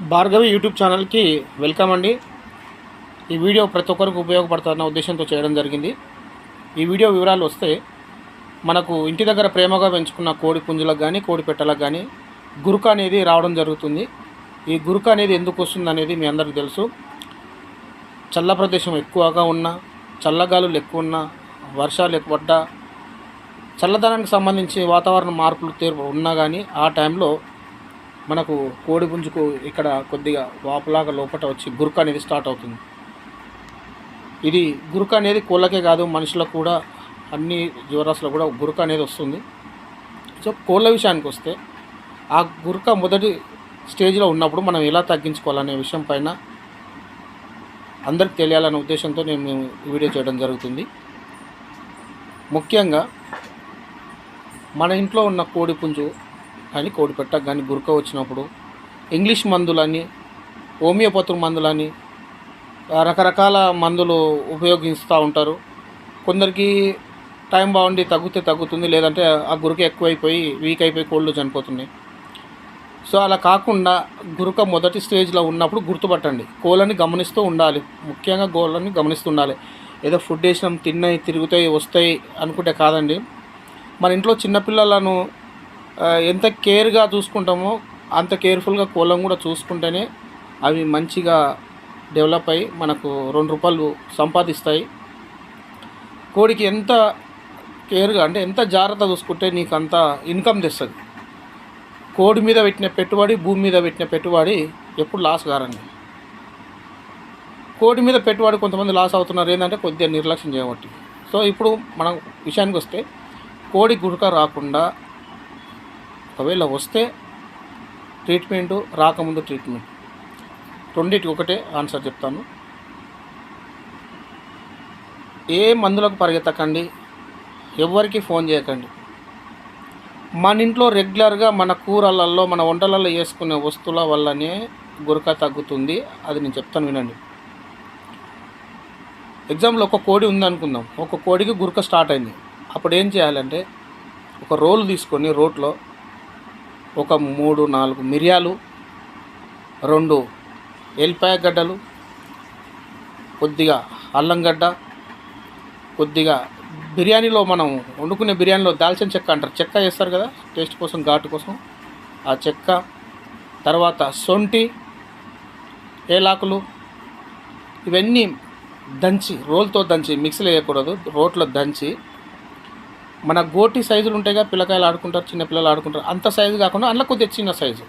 Bhargavi YouTube ఛానల్కి welcome అండి. ఈ వీడియో ప్రతి ఒక్కరికి ఉపయోగపడుతున్న ఉద్దేశంతో చేయడం జరిగింది. ఈ వీడియో వివరాలు వస్తే మనకు ఇంటి దగ్గర ప్రేమగా పెంచుకున్న కోడి పుంజులకు కానీ కోడి పెట్టలకు కానీ గురుక అనేది రావడం జరుగుతుంది. ఈ గురుక అనేది ఎందుకు వస్తుంది అనేది మీ అందరికీ తెలుసు. చల్ల ప్రదేశం ఎక్కువగా ఉన్న చల్లగాలులు ఎక్కువ ఉన్న వర్షాలు ఎక్కువ పడ్డా చల్లదనానికి సంబంధించి వాతావరణ మార్పులు తీరు ఉన్నా కానీ ఆ టైంలో మనకు కోడి పుంజుకు ఇక్కడ కొద్దిగా వాపులాగా లోపల వచ్చి గురుక అనేది స్టార్ట్ అవుతుంది. ఇది గురుక అనేది కోళ్ళకే కాదు మనుషులకు కూడా అన్ని జీవరాశులకు కూడా గురుక అనేది వస్తుంది. సో కోళ్ళ విషయానికి వస్తే ఆ గురుక మొదటి స్టేజ్లో ఉన్నప్పుడు మనం ఎలా తగ్గించుకోవాలనే విషయం పైన అందరికి తెలియాలనే ఉద్దేశంతో నేను వీడియో చేయడం జరుగుతుంది. ముఖ్యంగా మన ఇంట్లో ఉన్న కోడి పుంజు కానీ కోడి పెట్టకు కానీ గురక వచ్చినప్పుడు ఇంగ్లీష్ మందులని హోమియోపతి మందులని రకరకాల మందులు ఉపయోగిస్తూ ఉంటారు. కొందరికి టైం బాగుండి తగ్గితే తగ్గుతుంది లేదంటే ఆ గురుక ఎక్కువైపోయి వీక్ అయిపోయి కోళ్ళు చనిపోతున్నాయి. సో అలా కాకుండా గురుక మొదటి స్టేజ్లో ఉన్నప్పుడు గుర్తుపట్టండి. కోళ్ళని గమనిస్తూ ఉండాలి. ముఖ్యంగా కోళ్ళని గమనిస్తూ ఉండాలి. ఏదో ఫుడ్ వేసినాం తిన్నాయి తిరుగుతాయి వస్తాయి అనుకుంటే కాదండి. మన ఇంట్లో చిన్నపిల్లలను ఎంత కేర్గా చూసుకుంటామో అంత కేర్ఫుల్గా కోళ్ళను కూడా చూసుకుంటేనే అవి మంచిగా డెవలప్ అయ్యి మనకు రెండు రూపాయలు సంపాదిస్తాయి. కోడికి ఎంత కేర్గా అంటే ఎంత జాగ్రత్త చూసుకుంటే నీకు అంత ఇన్కమ్ తెస్తుంది. కోడి మీద పెట్టిన పెట్టుబడి భూమి మీద పెట్టిన పెట్టుబడి ఎప్పుడు లాస్ కారండి కోడి మీద పెట్టుబడి కొంతమంది లాస్ అవుతున్నారు ఏంటంటే కొద్దిగా నిర్లక్ష్యం చేయబట్టి. సో ఇప్పుడు మనం విషయానికి వస్తే కోడి గురక రాకుండా ఒకవేళ వస్తే ట్రీట్మెంటు రాకముందు ట్రీట్మెంట్. రెండింటికి ఒకటే ఆన్సర్ చెప్తాను. ఏ మందులకు పరిగెత్తకండి? ఎవరికి ఫోన్ చేయకండి? మన ఇంట్లో రెగ్యులర్గా మన కూరలలో మన వంటలలో వేసుకునే వస్తువుల వల్లనే గురక తగ్గుతుంది. అది నేను చెప్తాను వినండి. ఎగ్జాంపుల్ ఒక కోడి ఉందనుకుందాం ఒక కోడికి గురక స్టార్ట్ అయింది. అప్పుడు ఏం చేయాలంటే ఒక రోలు తీసుకొని రోట్లో ఒక మూడు నాలుగు మిరియాలు రెండు ఎల్లిపాయ గడ్డలు కొద్దిగా అల్లం గడ్డ కొద్దిగా బిర్యానీలో మనం వండుకునే బిర్యానీలో దాల్చిన చెక్క అంటారు. చెక్క వేస్తారు కదా టేస్ట్ కోసం ఘాటు కోసం. ఆ చెక్క తర్వాత సొంటి ఏలాకులు ఇవన్నీ దంచి రోల్తో దంచి మిక్సీలో వేయకూడదు రోట్లో దంచి మన గోటి సైజులు ఉంటాయిగా పిల్లకాయలు ఆడుకుంటారు చిన్న పిల్లలు ఆడుకుంటారు. అంత సైజు కాకుండా అందులో కొద్దిగా చిన్న సైజు.